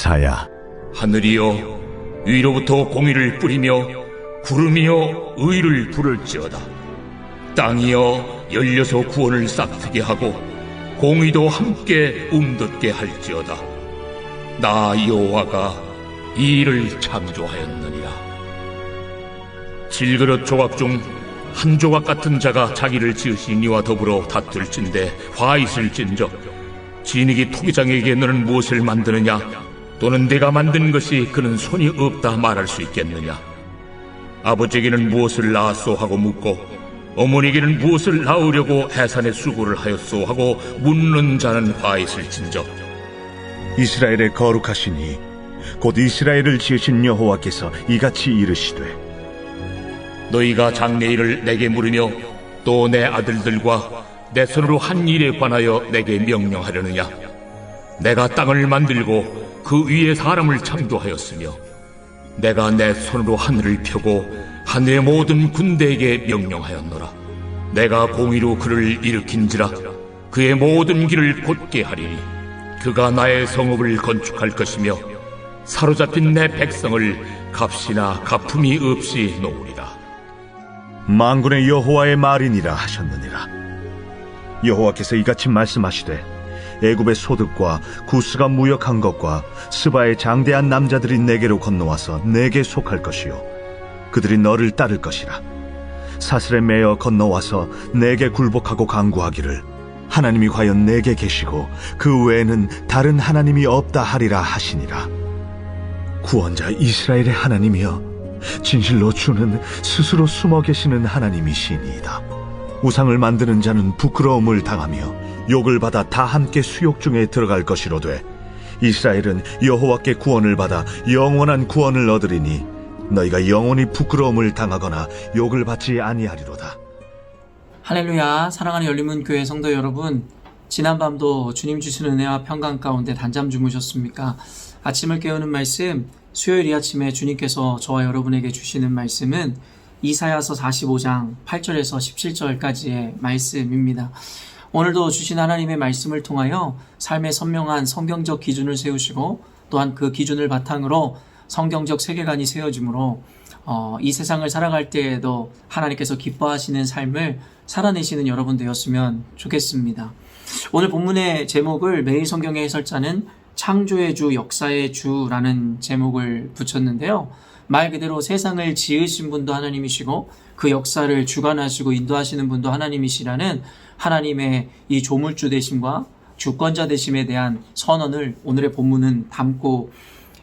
이사야, 하늘이여 위로부터 공의를 뿌리며 구름이여 의를 부를지어다. 땅이여 열려서 구원을 싹트게 하고 공의도 함께 움돋게 할지어다. 나 여호와가 이 일을 창조하였느니라. 질그릇 조각 중 한 조각 같은 자가 자기를 지으신 이와 더불어 다툴진대 화 있을 진적 진익이 토기장에게 너는 무엇을 만드느냐 또는 내가 만든 것이 그는 손이 없다 말할 수 있겠느냐? 아버지에게는 무엇을 낳았소 하고 묻고 어머니에게는 무엇을 낳으려고 해산의 수고를 하였소 하고 묻는 자는 화 있을 진적 이스라엘의 거룩하시니 곧 이스라엘을 지으신 여호와께서 이같이 이르시되 너희가 장래일을 내게 물으며 또 내 아들들과 내 손으로 한 일에 관하여 내게 명령하려느냐? 내가 땅을 만들고 그 위에 사람을 창조하였으며 내가 내 손으로 하늘을 펴고 하늘의 모든 군대에게 명령하였노라 내가 공의로 그를 일으킨지라 그의 모든 길을 곧게 하리니 그가 나의 성읍을 건축할 것이며 사로잡힌 내 백성을 값이나 가품이 없이 놓으리라 만군의 여호와의 말이니라 하셨느니라. 여호와께서 이같이 말씀하시되 애굽의 소득과 구스가 무역한 것과 스바의 장대한 남자들이 내게로 건너와서 내게 속할 것이요. 그들이 너를 따를 것이라. 사슬에 매어 건너와서 내게 굴복하고 강구하기를 하나님이 과연 내게 계시고 그 외에는 다른 하나님이 없다 하리라 하시니라. 구원자 이스라엘의 하나님이여 진실로 주는 스스로 숨어 계시는 하나님이시니이다. 우상을 만드는 자는 부끄러움을 당하며 욕을 받아 다 함께 수욕 중에 들어갈 것이로되 이스라엘은 여호와께 구원을 받아 영원한 구원을 얻으리니 너희가 영원히 부끄러움을 당하거나 욕을 받지 아니하리로다. 할렐루야 사랑하는 열림문 교회 성도 여러분 지난밤도 주님 주시는 은혜와 평강 가운데 단잠 주무셨습니까? 아침을 깨우는 말씀 수요일 이 아침에 주님께서 저와 여러분에게 주시는 말씀은 이사야서 45장 8절에서 17절까지의 말씀입니다. 오늘도 주신 하나님의 말씀을 통하여 삶의 선명한 성경적 기준을 세우시고 또한 그 기준을 바탕으로 성경적 세계관이 세워지므로 어, 이 세상을 살아갈 때에도 하나님께서 기뻐하시는 삶을 살아내시는 여러분 되었으면 좋겠습니다. 오늘 본문의 제목을 매일 성경의 해설자는 창조의 주, 역사의 주라는 제목을 붙였는데요. 말 그대로 세상을 지으신 분도 하나님이시고 그 역사를 주관하시고 인도하시는 분도 하나님이시라는 하나님의 이 조물주 되심과 주권자 되심에 대한 선언을 오늘의 본문은 담고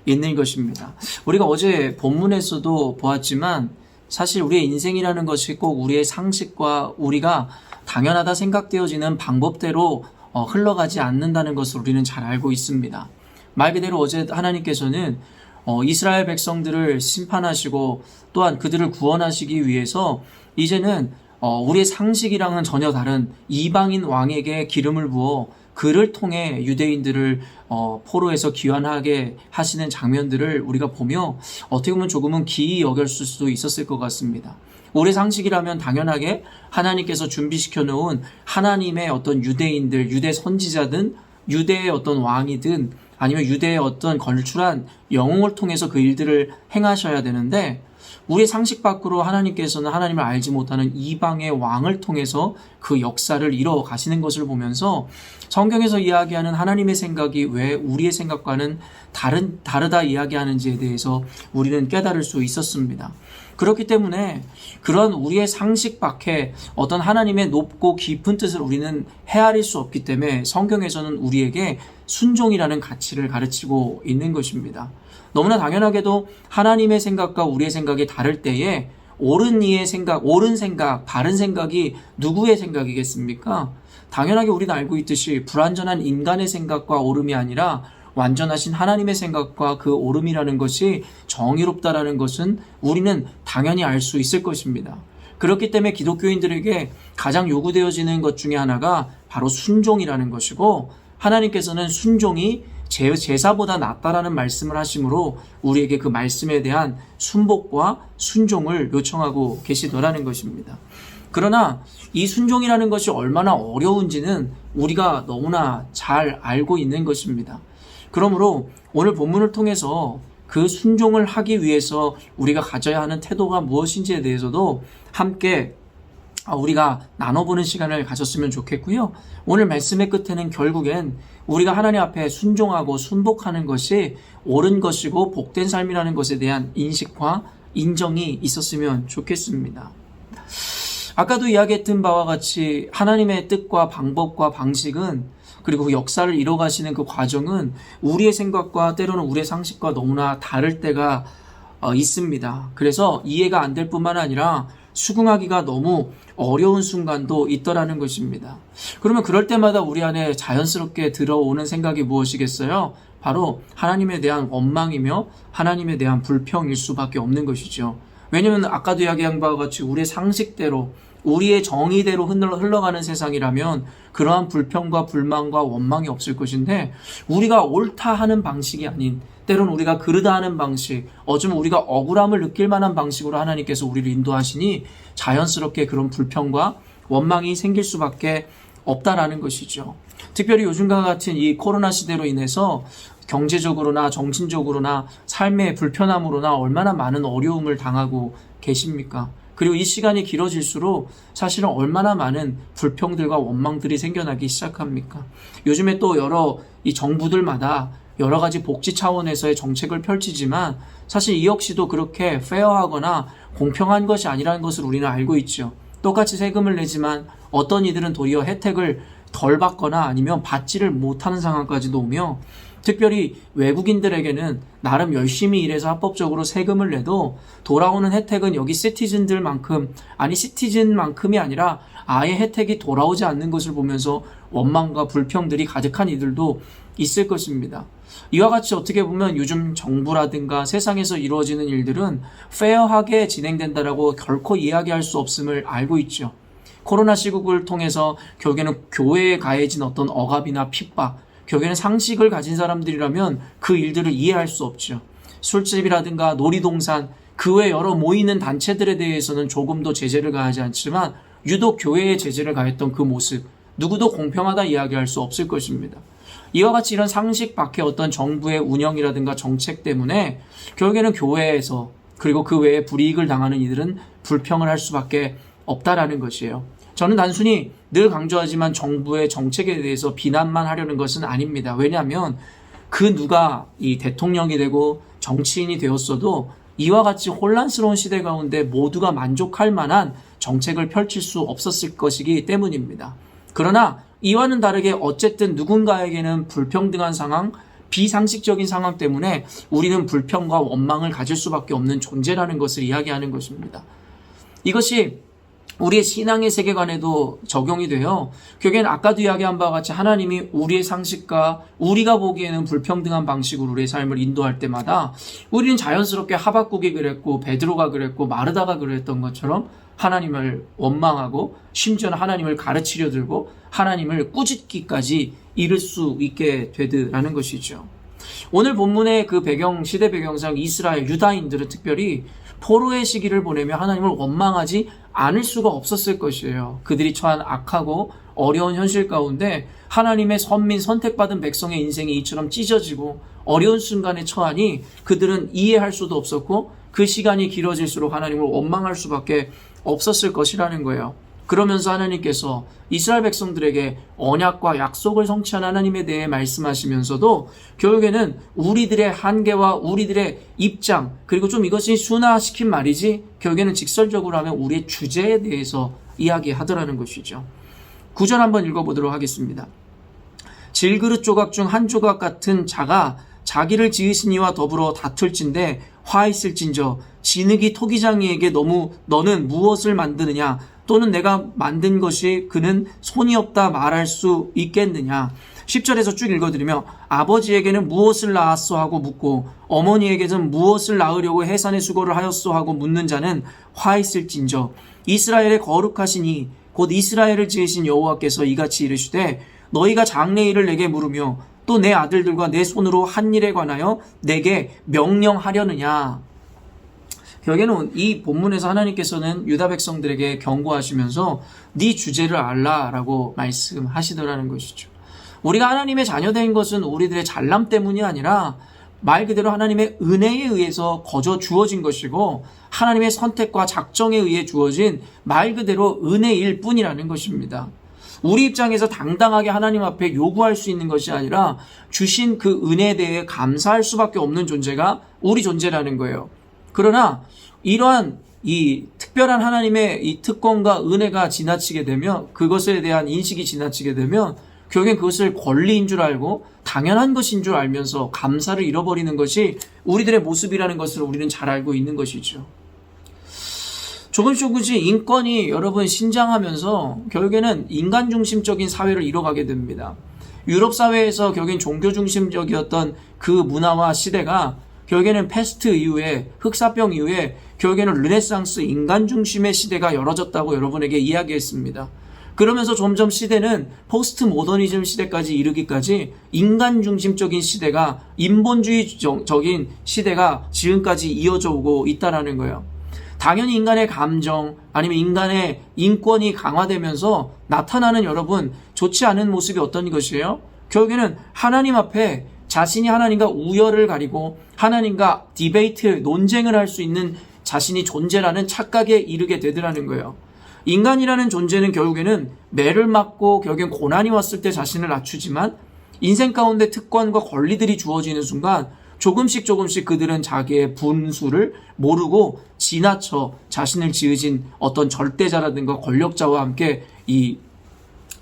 있는 것입니다. 우리가 어제 본문에서도 보았지만 사실 우리의 인생이라는 것이 꼭 우리의 상식과 우리가 당연하다 생각되어지는 방법대로 어, 흘러가지 않는다는 것을 우리는 잘 알고 있습니다. 말 그대로 어제 하나님께서는 어, 이스라엘 백성들을 심판하시고 또한 그들을 구원하시기 위해서 이제는 어, 우리의 상식이랑은 전혀 다른 이방인 왕에게 기름을 부어 그를 통해 유대인들을 어, 포로에서 귀환하게 하시는 장면들을 우리가 보며 어떻게 보면 조금은 기이 여겼을 수도 있었을 것 같습니다. 우리 상식이라면 당연하게 하나님께서 준비시켜 놓은 하나님의 어떤 유대인들, 유대 선지자든 유대의 어떤 왕이든 아니면 유대의 어떤 걸출한 영웅을 통해서 그 일들을 행하셔야 되는데 우리의 상식 밖으로 하나님께서는 하나님을 알지 못하는 이방의 왕을 통해서 그 역사를 이뤄 가시는 것을 보면서 성경에서 이야기하는 하나님의 생각이 왜 우리의 생각과는 다른 다르다 이야기하는지에 대해서 우리는 깨달을 수 있었습니다. 그렇기 때문에 그런 우리의 상식 밖에 어떤 하나님의 높고 깊은 뜻을 우리는 헤아릴 수 없기 때문에 성경에서는 우리에게 순종이라는 가치를 가르치고 있는 것입니다. 너무나 당연하게도 하나님의 생각과 우리의 생각이 다를 때에 옳은 이의 생각, 옳은 생각, 바른 생각이 누구의 생각이겠습니까? 당연하게 우리는 알고 있듯이 불완전한 인간의 생각과 옳음이 아니라 완전하신 하나님의 생각과 그 옳음이라는 것이 정의롭다라는 것은 우리는 당연히 알 수 있을 것입니다. 그렇기 때문에 기독교인들에게 가장 요구되어지는 것 중에 하나가 바로 순종이라는 것이고 하나님께서는 순종이 제, 제사보다 낫다라는 말씀을 하시므로 우리에게 그 말씀에 대한 순복과 순종을 요청하고 계시더라는 것입니다. 그러나 이 순종이라는 것이 얼마나 어려운지는 우리가 너무나 잘 알고 있는 것입니다. 그러므로 오늘 본문을 통해서 그 순종을 하기 위해서 우리가 가져야 하는 태도가 무엇인지에 대해서도 함께 아, 우리가 나눠보는 시간을 가졌으면 좋겠고요. 오늘 말씀의 끝에는 결국엔 우리가 하나님 앞에 순종하고 순복하는 것이 옳은 것이고 복된 삶이라는 것에 대한 인식과 인정이 있었으면 좋겠습니다. 아까도 이야기했던 바와 같이 하나님의 뜻과 방법과 방식은 그리고 그 역사를 이뤄가시는 그 과정은 우리의 생각과 때로는 우리의 상식과 너무나 다를 때가 어, 있습니다. 그래서 이해가 안 될 뿐만 아니라 수긍하기가 너무 어려운 순간도 있더라는 것입니다. 그러면 그럴 때마다 우리 안에 자연스럽게 들어오는 생각이 무엇이겠어요? 바로 하나님에 대한 원망이며 하나님에 대한 불평일 수밖에 없는 것이죠. 왜냐하면 아까도 이야기한 바와 같이 우리의 상식대로 우리의 정의대로 흘러- 흘러가는 세상이라면 그러한 불평과 불만과 원망이 없을 것인데 우리가 옳다 하는 방식이 아닌 때로는 우리가 그르다 하는 방식, 어쩌면 우리가 억울함을 느낄 만한 방식으로 하나님께서 우리를 인도하시니 자연스럽게 그런 불평과 원망이 생길 수밖에 없다라는 것이죠. 특별히 요즘과 같은 이 코로나 시대로 인해서 경제적으로나 정신적으로나 삶의 불편함으로나 얼마나 많은 어려움을 당하고 계십니까? 그리고 이 시간이 길어질수록 사실은 얼마나 많은 불평들과 원망들이 생겨나기 시작합니까? 요즘에 또 여러 이 정부들마다 여러 가지 복지 차원에서의 정책을 펼치지만 사실 이 역시도 그렇게 페어하거나 공평한 것이 아니라는 것을 우리는 알고 있죠. 똑같이 세금을 내지만 어떤 이들은 도리어 혜택을 덜 받거나 아니면 받지를 못하는 상황까지도 오며 특별히 외국인들에게는 나름 열심히 일해서 합법적으로 세금을 내도 돌아오는 혜택은 여기 시티즌들만큼 아니 시티즌만큼이 아니라 아예 혜택이 돌아오지 않는 것을 보면서 원망과 불평들이 가득한 이들도 있을 것입니다. 이와 같이 어떻게 보면 요즘 정부라든가 세상에서 이루어지는 일들은 페어하게 진행된다라고 결코 이야기할 수 없음을 알고 있죠. 코로나 시국을 통해서 결국에는 교회에 가해진 어떤 억압이나 핍박, 결국에는 상식을 가진 사람들이라면 그 일들을 이해할 수 없죠. 술집이라든가 놀이동산, 그 외 여러 모이는 단체들에 대해서는 조금도 제재를 가하지 않지만 유독 교회에 제재를 가했던 그 모습, 누구도 공평하다 이야기할 수 없을 것입니다. 이와 같이 이런 상식 밖의 어떤 정부의 운영이라든가 정책 때문에 결국에는 교회에서 그리고 그 외에 불이익을 당하는 이들은 불평을 할 수밖에 없다라는 것이에요. 저는 단순히 늘 강조하지만 정부의 정책에 대해서 비난만 하려는 것은 아닙니다. 왜냐하면 그 누가 이 대통령이 되고 정치인이 되었어도 이와 같이 혼란스러운 시대 가운데 모두가 만족할 만한 정책을 펼칠 수 없었을 것이기 때문입니다. 그러나 이와는 다르게 어쨌든 누군가에게는 불평등한 상황, 비상식적인 상황 때문에 우리는 불평과 원망을 가질 수밖에 없는 존재라는 것을 이야기하는 것입니다. 이것이 우리의 신앙의 세계관에도 적용이 돼요. 결국엔 아까도 이야기한 바와 같이 하나님이 우리의 상식과 우리가 보기에는 불평등한 방식으로 우리의 삶을 인도할 때마다 우리는 자연스럽게 하박국이 그랬고 베드로가 그랬고 마르다가 그랬던 것처럼 하나님을 원망하고 심지어는 하나님을 가르치려 들고 하나님을 꾸짖기까지 이를 수 있게 되더라는 것이죠. 오늘 본문의 그 배경 시대 배경상 이스라엘 유다인들은 특별히 포로의 시기를 보내며 하나님을 원망하지 않을 수가 없었을 것이에요. 그들이 처한 악하고 어려운 현실 가운데 하나님의 선민 선택받은 백성의 인생이 이처럼 찢어지고 어려운 순간에 처하니 그들은 이해할 수도 없었고 그 시간이 길어질수록 하나님을 원망할 수밖에 없었을 것이라는 거예요. 그러면서 하나님께서 이스라엘 백성들에게 언약과 약속을 성취한 하나님에 대해 말씀하시면서도 결국에는 우리들의 한계와 우리들의 입장 그리고 좀 이것이 순화시킨 말이지 결국에는 직설적으로 하면 우리의 주제에 대해서 이야기하더라는 것이죠. 구절 한번 읽어보도록 하겠습니다. 질그릇 조각 중 한 조각 같은 자가 자기를 지으신 이와 더불어 다툴진대 화 있을진저 진흙이 토기장이에게 너무 너는 무엇을 만드느냐? 또는 내가 만든 것이 그는 손이 없다 말할 수 있겠느냐? 10절에서 쭉 읽어드리며 아버지에게는 무엇을 낳았소 하고 묻고 어머니에게는 무엇을 낳으려고 해산의 수고를 하였소 하고 묻는 자는 화 있을진저. 이스라엘의 거룩하시니 곧 이스라엘을 지으신 여호와께서 이같이 이르시되 너희가 장래일을 내게 물으며 또 내 아들들과 내 손으로 한 일에 관하여 내게 명령하려느냐 결국에는 이 본문에서 하나님께서는 유다 백성들에게 경고하시면서 네 주제를 알라라고 말씀하시더라는 것이죠. 우리가 하나님의 자녀된 것은 우리들의 잘남 때문이 아니라 말 그대로 하나님의 은혜에 의해서 거저 주어진 것이고 하나님의 선택과 작정에 의해 주어진 말 그대로 은혜일 뿐이라는 것입니다. 우리 입장에서 당당하게 하나님 앞에 요구할 수 있는 것이 아니라 주신 그 은혜에 대해 감사할 수밖에 없는 존재가 우리 존재라는 거예요. 그러나 이러한 이 특별한 하나님의 이 특권과 은혜가 지나치게 되면 그것에 대한 인식이 지나치게 되면 결국엔 그것을 권리인 줄 알고 당연한 것인 줄 알면서 감사를 잃어버리는 것이 우리들의 모습이라는 것을 우리는 잘 알고 있는 것이죠. 조금씩 조금씩 인권이 여러분 신장하면서 결국에는 인간 중심적인 사회를 이뤄가게 됩니다. 유럽 사회에서 결국엔 종교 중심적이었던 그 문화와 시대가 결국에는 패스트 이후에 흑사병 이후에 결국에는 르네상스 인간 중심의 시대가 열어졌다고 여러분에게 이야기했습니다. 그러면서 점점 시대는 포스트 모더니즘 시대까지 이르기까지 인간 중심적인 시대가 인본주의적인 시대가 지금까지 이어져 오고 있다라는 거예요. 당연히 인간의 감정 아니면 인간의 인권이 강화되면서 나타나는 여러분 좋지 않은 모습이 어떤 것이에요? 결국에는 하나님 앞에 자신이 하나님과 우열을 가리고 하나님과 디베이트 논쟁을 할 수 있는 자신이 존재라는 착각에 이르게 되더라는 거예요. 인간이라는 존재는 결국에는 매를 맞고 결국엔 고난이 왔을 때 자신을 낮추지만 인생 가운데 특권과 권리들이 주어지는 순간 조금씩 조금씩 그들은 자기의 분수를 모르고 지나쳐 자신을 지으진 어떤 절대자라든가 권력자와 함께 이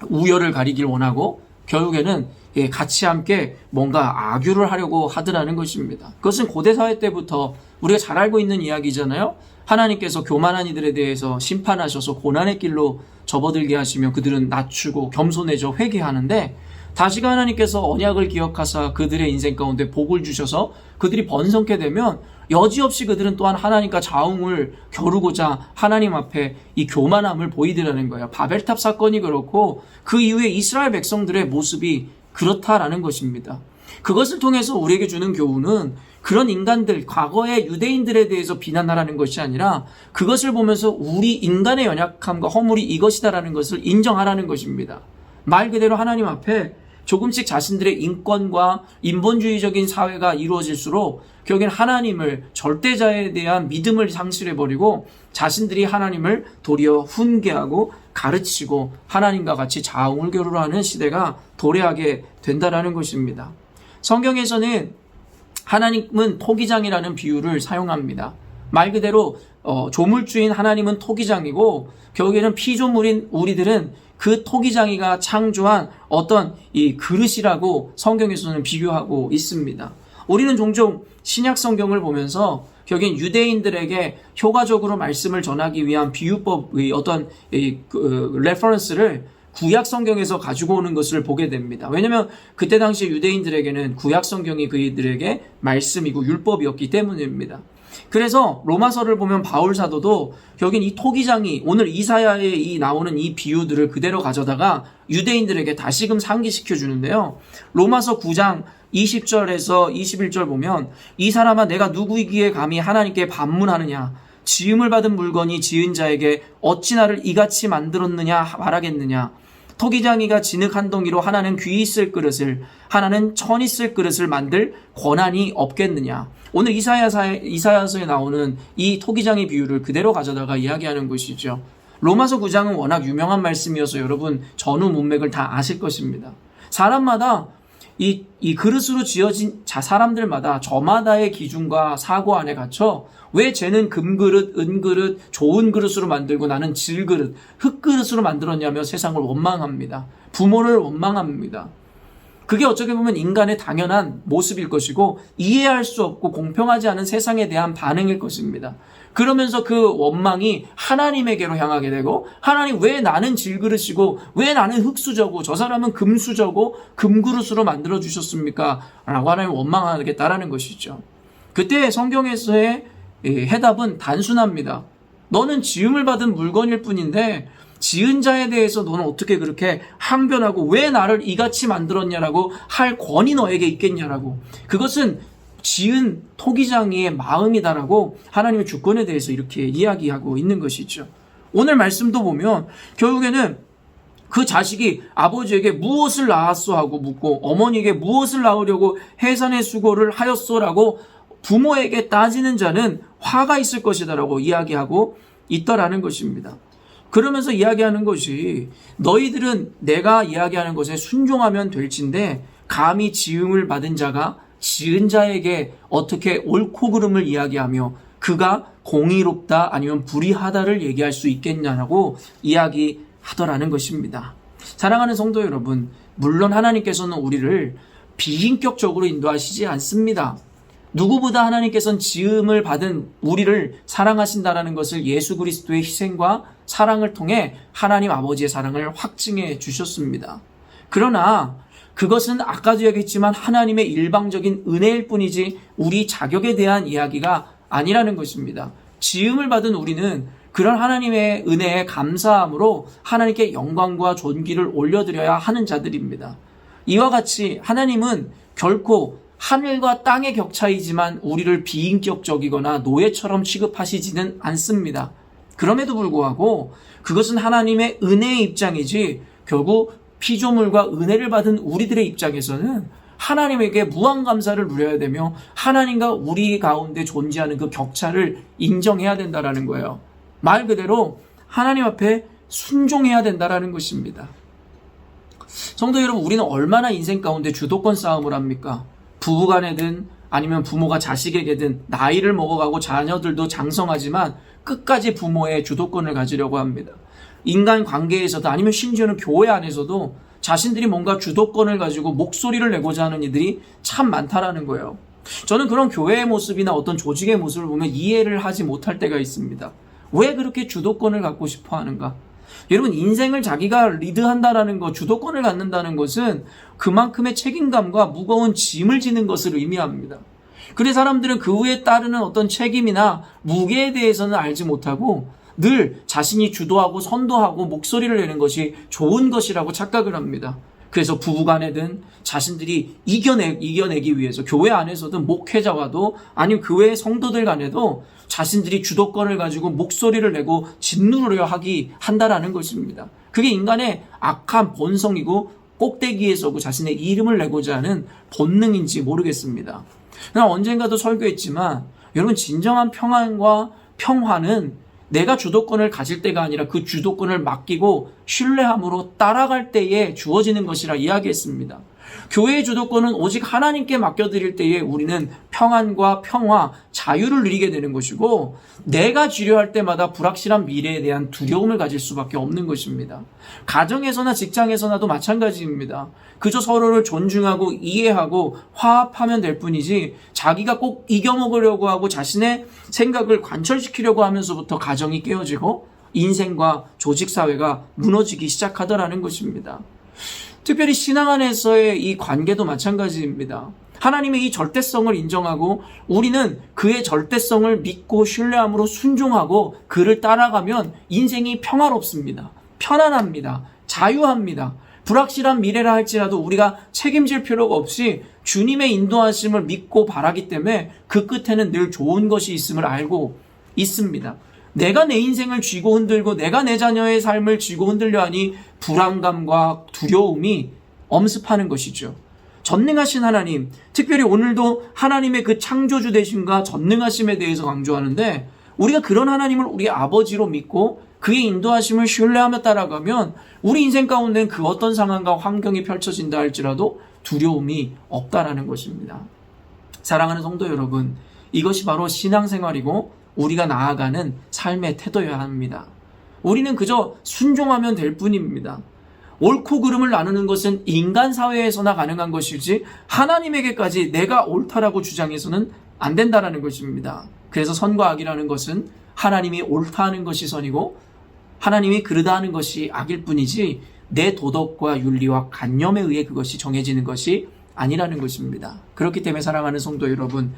우열을 가리길 원하고 결국에는 예, 같이 함께 뭔가 악유를 하려고 하더라는 것입니다. 그것은 고대 사회 때부터 우리가 잘 알고 있는 이야기잖아요. 하나님께서 교만한 이들에 대해서 심판하셔서 고난의 길로 접어들게 하시며 그들은 낮추고 겸손해져 회개하는데 다시가 하나님께서 언약을 기억하사 그들의 인생 가운데 복을 주셔서 그들이 번성케 되면 여지없이 그들은 또한 하나님과 자웅을 겨루고자 하나님 앞에 이 교만함을 보이더라는 거예요. 바벨탑 사건이 그렇고 그 이후에 이스라엘 백성들의 모습이 그렇다라는 것입니다. 그것을 통해서 우리에게 주는 교훈은 그런 인간들, 과거의 유대인들에 대해서 비난하라는 것이 아니라 그것을 보면서 우리 인간의 연약함과 허물이 이것이다라는 것을 인정하라는 것입니다. 말 그대로 하나님 앞에 조금씩 자신들의 인권과 인본주의적인 사회가 이루어질수록 결국엔 하나님을 절대자에 대한 믿음을 상실해버리고 자신들이 하나님을 도리어 훈계하고 가르치고 하나님과 같이 자웅을 겨루하는 시대가 도래하게 된다라는 것입니다. 성경에서는 하나님은 토기장이라는 비유를 사용합니다. 말 그대로 어, 조물주인 하나님은 토기장이고 결국에는 피조물인 우리들은 그 토기장이가 창조한 어떤 이 그릇이라고 성경에서는 비교하고 있습니다. 우리는 종종 신약 성경을 보면서 결국엔 유대인들에게 효과적으로 말씀을 전하기 위한 비유법의 어떤 이, 그, 레퍼런스를 구약 성경에서 가지고 오는 것을 보게 됩니다. 왜냐하면 그때 당시 유대인들에게는 구약 성경이 그들에게 말씀이고 율법이었기 때문입니다. 그래서 로마서를 보면 바울 사도도 여긴 이 토기장이 오늘 이사야에 이 나오는 이 비유들을 그대로 가져다가 유대인들에게 다시금 상기시켜 주는데요. 로마서 9장 20절에서 21절 보면 이 사람아 내가 누구이기에 감히 하나님께 반문하느냐 지음을 받은 물건이 지은 자에게 어찌 나를 이같이 만들었느냐 말하겠느냐 토기장이가 진흙 한 동이로 하나는 귀 있을 그릇을 하나는 천 있을 그릇을 만들 권한이 없겠느냐? 오늘 이사야서에, 이사야서에 나오는 이 토기장의 비유를 그대로 가져다가 이야기하는 것이죠. 로마서 9장은 워낙 유명한 말씀이어서 여러분 전후 문맥을 다 아실 것입니다. 사람마다 이, 이 그릇으로 지어진 자 사람들마다 저마다의 기준과 사고 안에 갇혀 왜 쟤는 금그릇, 은그릇, 좋은 그릇으로 만들고 나는 질그릇, 흙그릇으로 만들었냐며 세상을 원망합니다. 부모를 원망합니다. 그게 어떻게 보면 인간의 당연한 모습일 것이고 이해할 수 없고 공평하지 않은 세상에 대한 반응일 것입니다. 그러면서 그 원망이 하나님에게로 향하게 되고 하나님 왜 나는 질그릇이고 왜 나는 흙수저고 저 사람은 금수저고 금그릇으로 만들어 주셨습니까? 라고 하나님 원망하겠다라는 것이죠. 그때 성경에서의 해답은 단순합니다. 너는 지음을 받은 물건일 뿐인데 지은 자에 대해서 너는 어떻게 그렇게 항변하고 왜 나를 이같이 만들었냐라고 할 권이 너에게 있겠냐라고 그것은 지은 토기장이의 마음이다라고 하나님의 주권에 대해서 이렇게 이야기하고 있는 것이죠. 오늘 말씀도 보면 결국에는 그 자식이 아버지에게 무엇을 낳았소 하고 묻고 어머니에게 무엇을 낳으려고 해산의 수고를 하였소라고 부모에게 따지는 자는 화가 있을 것이다라고 이야기하고 있더라는 것입니다. 그러면서 이야기하는 것이 너희들은 내가 이야기하는 것에 순종하면 될진데 감히 지음을 받은 자가 지은 자에게 어떻게 옳고 그름을 이야기하며 그가 공의롭다 아니면 불의하다를 얘기할 수 있겠냐라고 이야기하더라는 것입니다. 사랑하는 성도 여러분, 물론 하나님께서는 우리를 비인격적으로 인도하시지 않습니다. 누구보다 하나님께서는 지음을 받은 우리를 사랑하신다라는 것을 예수 그리스도의 희생과 사랑을 통해 하나님 아버지의 사랑을 확증해 주셨습니다. 그러나 그것은 아까도 얘기했지만 하나님의 일방적인 은혜일 뿐이지 우리 자격에 대한 이야기가 아니라는 것입니다. 지음을 받은 우리는 그런 하나님의 은혜에 감사함으로 하나님께 영광과 존귀를 올려드려야 하는 자들입니다. 이와 같이 하나님은 결코 하늘과 땅의 격차이지만 우리를 비인격적이거나 노예처럼 취급하시지는 않습니다. 그럼에도 불구하고 그것은 하나님의 은혜의 입장이지 결국 피조물과 은혜를 받은 우리들의 입장에서는 하나님에게 무한 감사를 누려야 되며 하나님과 우리 가운데 존재하는 그 격차를 인정해야 된다라는 거예요. 말 그대로 하나님 앞에 순종해야 된다라는 것입니다. 성도 여러분, 우리는 얼마나 인생 가운데 주도권 싸움을 합니까? 부부간에든 아니면 부모가 자식에게든 나이를 먹어가고 자녀들도 장성하지만 끝까지 부모의 주도권을 가지려고 합니다. 인간 관계에서도 아니면 심지어는 교회 안에서도 자신들이 뭔가 주도권을 가지고 목소리를 내고자 하는 이들이 참 많다라는 거예요. 저는 그런 교회의 모습이나 어떤 조직의 모습을 보면 이해를 하지 못할 때가 있습니다. 왜 그렇게 주도권을 갖고 싶어 하는가? 여러분, 인생을 자기가 리드한다라는 것, 주도권을 갖는다는 것은 그만큼의 책임감과 무거운 짐을 지는 것을 의미합니다. 그래 사람들은 그 후에 따르는 어떤 책임이나 무게에 대해서는 알지 못하고 늘 자신이 주도하고 선도하고 목소리를 내는 것이 좋은 것이라고 착각을 합니다. 그래서 부부간에든 자신들이 이겨내, 이겨내기 위해서 교회 안에서든 목회자와도 아니면 그 외의 성도들 간에도 자신들이 주도권을 가지고 목소리를 내고 짓누르려 하기 한다라는 것입니다. 그게 인간의 악한 본성이고 꼭대기에 서고 자신의 이름을 내고자 하는 본능인지 모르겠습니다. 그러나 언젠가도 설교했지만 여러분 진정한 평안과 평화는 내가 주도권을 가질 때가 아니라 그 주도권을 맡기고 신뢰함으로 따라갈 때에 주어지는 것이라 이야기했습니다. 교회의 주도권은 오직 하나님께 맡겨드릴 때에 우리는 평안과 평화, 자유를 누리게 되는 것이고 내가 지려할 때마다 불확실한 미래에 대한 두려움을 가질 수밖에 없는 것입니다. 가정에서나 직장에서나도 마찬가지입니다. 그저 서로를 존중하고 이해하고 화합하면 될 뿐이지 자기가 꼭 이겨먹으려고 하고 자신의 생각을 관철시키려고 하면서부터 가정이 깨어지고 인생과 조직사회가 무너지기 시작하더라는 것입니다. 특별히 신앙 안에서의 이 관계도 마찬가지입니다. 하나님의 이 절대성을 인정하고 우리는 그의 절대성을 믿고 신뢰함으로 순종하고 그를 따라가면 인생이 평화롭습니다. 편안합니다. 자유합니다. 불확실한 미래라 할지라도 우리가 책임질 필요가 없이 주님의 인도하심을 믿고 바라기 때문에 그 끝에는 늘 좋은 것이 있음을 알고 있습니다. 내가 내 인생을 쥐고 흔들고 내가 내 자녀의 삶을 쥐고 흔들려 하니 불안감과 두려움이 엄습하는 것이죠. 전능하신 하나님, 특별히 오늘도 하나님의 그 창조주 되심과 전능하심에 대해서 강조하는데 우리가 그런 하나님을 우리 아버지로 믿고 그의 인도하심을 신뢰하며 따라가면 우리 인생 가운데는 그 어떤 상황과 환경이 펼쳐진다 할지라도 두려움이 없다라는 것입니다. 사랑하는 성도 여러분, 이것이 바로 신앙생활이고 우리가 나아가는 삶의 태도여야 합니다. 우리는 그저 순종하면 될 뿐입니다. 옳고 그름을 나누는 것은 인간 사회에서나 가능한 것이지 하나님에게까지 내가 옳다라고 주장해서는 안 된다라는 것입니다. 그래서 선과 악이라는 것은 하나님이 옳다 하는 것이 선이고 하나님이 그르다 하는 것이 악일 뿐이지 내 도덕과 윤리와 관념에 의해 그것이 정해지는 것이 아니라는 것입니다. 그렇기 때문에 사랑하는 성도 여러분,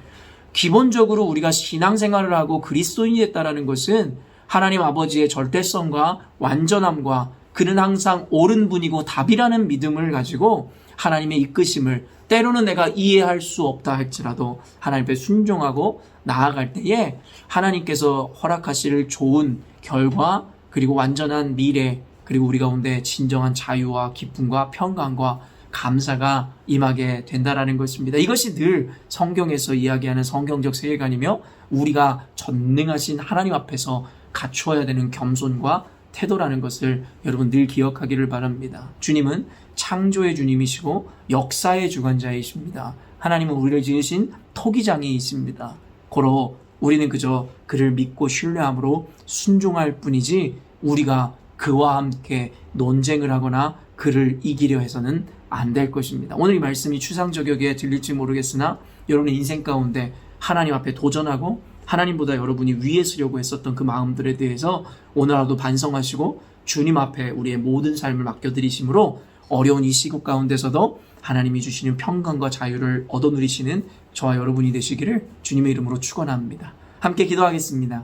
기본적으로 우리가 신앙생활을 하고 그리스도인이 됐다라는 것은 하나님 아버지의 절대성과 완전함과 그는 항상 옳은 분이고 답이라는 믿음을 가지고 하나님의 이끄심을 때로는 내가 이해할 수 없다 할지라도 하나님께 순종하고 나아갈 때에 하나님께서 허락하실 좋은 결과 그리고 완전한 미래 그리고 우리 가운데 진정한 자유와 기쁨과 평강과 감사가 임하게 된다라는 것입니다. 이것이 늘 성경에서 이야기하는 성경적 세계관이며 우리가 전능하신 하나님 앞에서 갖추어야 되는 겸손과 태도라는 것을 여러분 늘 기억하기를 바랍니다. 주님은 창조의 주님이시고 역사의 주관자이십니다. 하나님은 우리를 지으신 토기장이이십니다. 고로 우리는 그저 그를 믿고 신뢰함으로 순종할 뿐이지 우리가 그와 함께 논쟁을 하거나 그를 이기려 해서는 안 될 것입니다. 오늘 이 말씀이 추상적이게 들릴지 모르겠으나 여러분의 인생 가운데 하나님 앞에 도전하고 하나님보다 여러분이 위에 서려고 했었던 그 마음들에 대해서 오늘 하루도 반성하시고 주님 앞에 우리의 모든 삶을 맡겨드리심으로 어려운 이 시국 가운데서도 하나님이 주시는 평강과 자유를 얻어 누리시는 저와 여러분이 되시기를 주님의 이름으로 축원합니다. 함께 기도하겠습니다.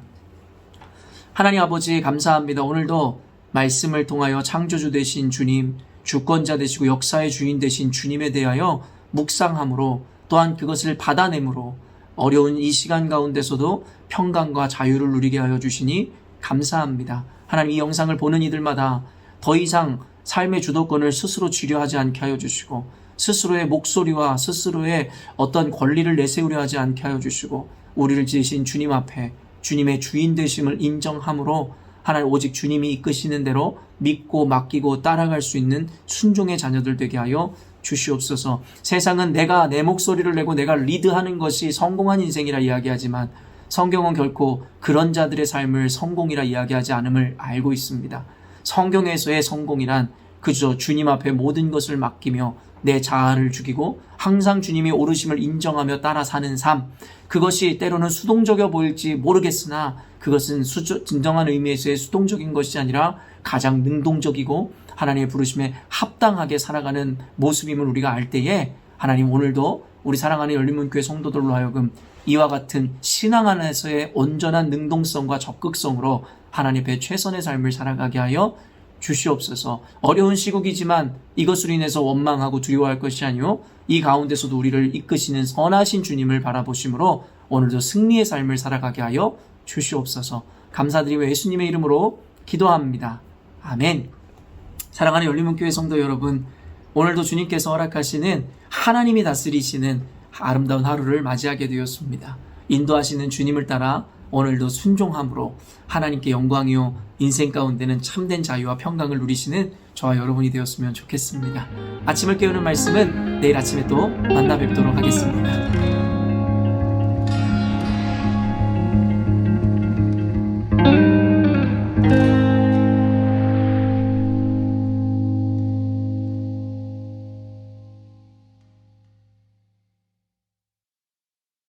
하나님 아버지 감사합니다. 오늘도 말씀을 통하여 창조주 되신 주님, 주권자 되시고 역사의 주인 되신 주님에 대하여 묵상함으로 또한 그것을 받아내므로 어려운 이 시간 가운데서도 평강과 자유를 누리게 하여 주시니 감사합니다. 하나님 이 영상을 보는 이들마다 더 이상 삶의 주도권을 스스로 쥐려하지 않게 하여 주시고 스스로의 목소리와 스스로의 어떤 권리를 내세우려 하지 않게 하여 주시고 우리를 지으신 주님 앞에 주님의 주인 되심을 인정함으로 하나님 오직 주님이 이끄시는 대로 믿고 맡기고 따라갈 수 있는 순종의 자녀들 되게 하여 주시옵소서. 세상은 내가 내 목소리를 내고 내가 리드하는 것이 성공한 인생이라 이야기하지만 성경은 결코 그런 자들의 삶을 성공이라 이야기하지 않음을 알고 있습니다. 성경에서의 성공이란 그저 주님 앞에 모든 것을 맡기며 내 자아를 죽이고 항상 주님이 오르심을 인정하며 따라 사는 삶. 그것이 때로는 수동적이어 보일지 모르겠으나 그것은 수조, 진정한 의미에서의 수동적인 것이 아니라 가장 능동적이고 하나님의 부르심에 합당하게 살아가는 모습임을 우리가 알 때에 하나님 오늘도 우리 사랑하는 열린문교회 성도들로 하여금 이와 같은 신앙 안에서의 온전한 능동성과 적극성으로 하나님 앞에 최선의 삶을 살아가게 하여 주시옵소서. 어려운 시국이지만 이것으로 인해서 원망하고 두려워할 것이 아니요 이 가운데서도 우리를 이끄시는 선하신 주님을 바라보심으로 오늘도 승리의 삶을 살아가게 하여 주시옵소서. 감사드리며 예수님의 이름으로 기도합니다. 아멘. 사랑하는 열린문교회 성도 여러분, 오늘도 주님께서 허락하시는 하나님이 다스리시는 아름다운 하루를 맞이하게 되었습니다. 인도하시는 주님을 따라 오늘도 순종함으로 하나님께 영광이요 인생 가운데는 참된 자유와 평강을 누리시는 저와 여러분이 되었으면 좋겠습니다. 아침을 깨우는 말씀은 내일 아침에 또 만나 뵙도록 하겠습니다.